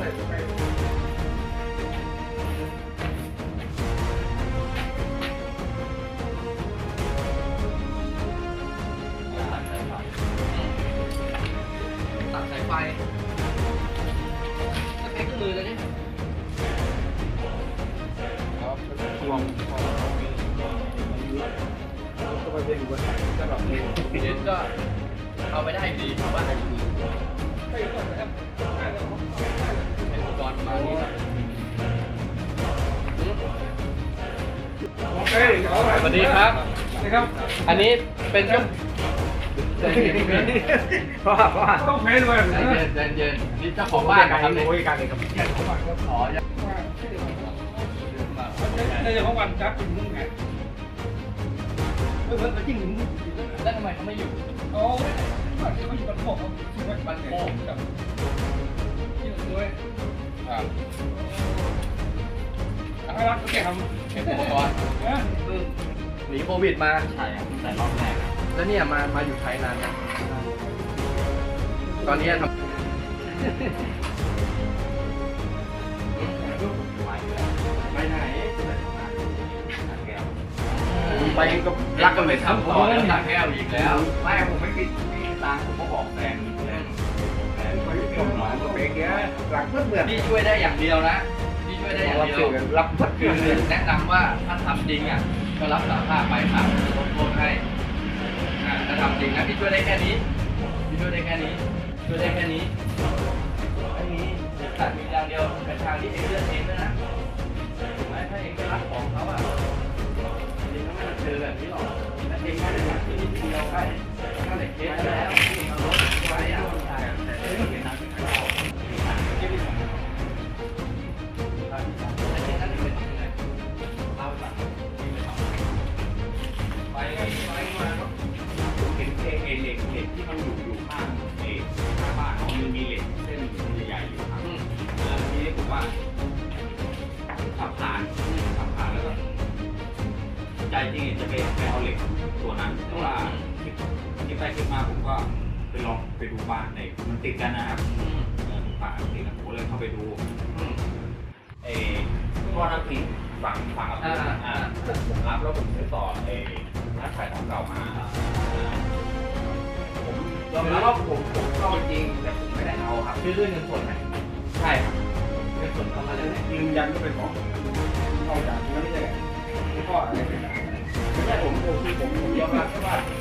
ตัดสายไฟไะใช้เครื่องมือเลยเนี่ยรวก็ไปเป็นอุปสรรคสำหรับมือเดี๋ยวก็เอาไปได้ดีถามว่าอะไรดี สวัสดีครับ นะครับอันนี้เป็นช่วงใจเย็นเพราะว่าเพราะว่าต้องเพลย์ด้วยใจเย็นใจเย็นนี่เจ้าของบ้านนะครับเนี่ยโอ้ยการเลยครับขออย่าในเรื่องของวันจับถึงมึงไงเมื่อเมื่อจริงแล้วทำไมเขาไม่อยู่อ๋อว่าที่เขาอยู่บันโคกบันโคก อะไรวะโอเคครับเป็นอุปกรณ์นะอืมหนีโควิดมา ใช่ครับแต่รอบแรกอะแล้วเนี่ยมา มาอยู่ไทยนานยังตอนนี้ทำไปไหนแก้วไปก็รักกันไปทำต่อแล้วตากแก้วอีกแล้วไม่ผมไม่ปิดไม่มีตังค์ผมก็บอกแฟนแฟนแฟนไปเที่ยวหนองก็ไปแก้วหลังเพื่อนเบื่อนี่ช่วยได้อย่างเดียวนะนี่ ช่วยได้อย่างเดียวรับพัดคือแนะนำว่าถ้าทำจริงอะก็รับสารภาพไปถามลดโทษให้ถ้าทำจริงนะพี่ช่วยได้แค่นี้พี่ช่วยได้แค่นี้ช่วยได้แค่นี้ไอ้นี้ตัดมีอย่างเดียวเป็นทางที่เองเลือกเองด้นะถ้าเองไม่รักของเขาอะเองก็ไม่มาเจอแบบนี้หรอก ใจจริงๆจะไปไปเอาเหล็กตัวนั้นแต่ว่าคิดคิดไปคิดมาผมก็ไปลองไปดูบ้านในมันติดกันนะครับอืมเออป่าติดกันผมเลยเข้าไปดูอืมเออพ่อนักพิงฝั่งฝั่งกับอ่าอ่าผมรับแล้วผมซื้อต่อเออนักขายของเก่ามาผมยอมรับว่าผมผมเข้าจริงแต่ผมไม่ได้เอาครับคือเรื่องเงินสดไหมใช่ครับเงินสดเข้ามาเลยไหมยืนยันว่าเป็นของเข้าจากนั้นไม่ใช่ Спасибо.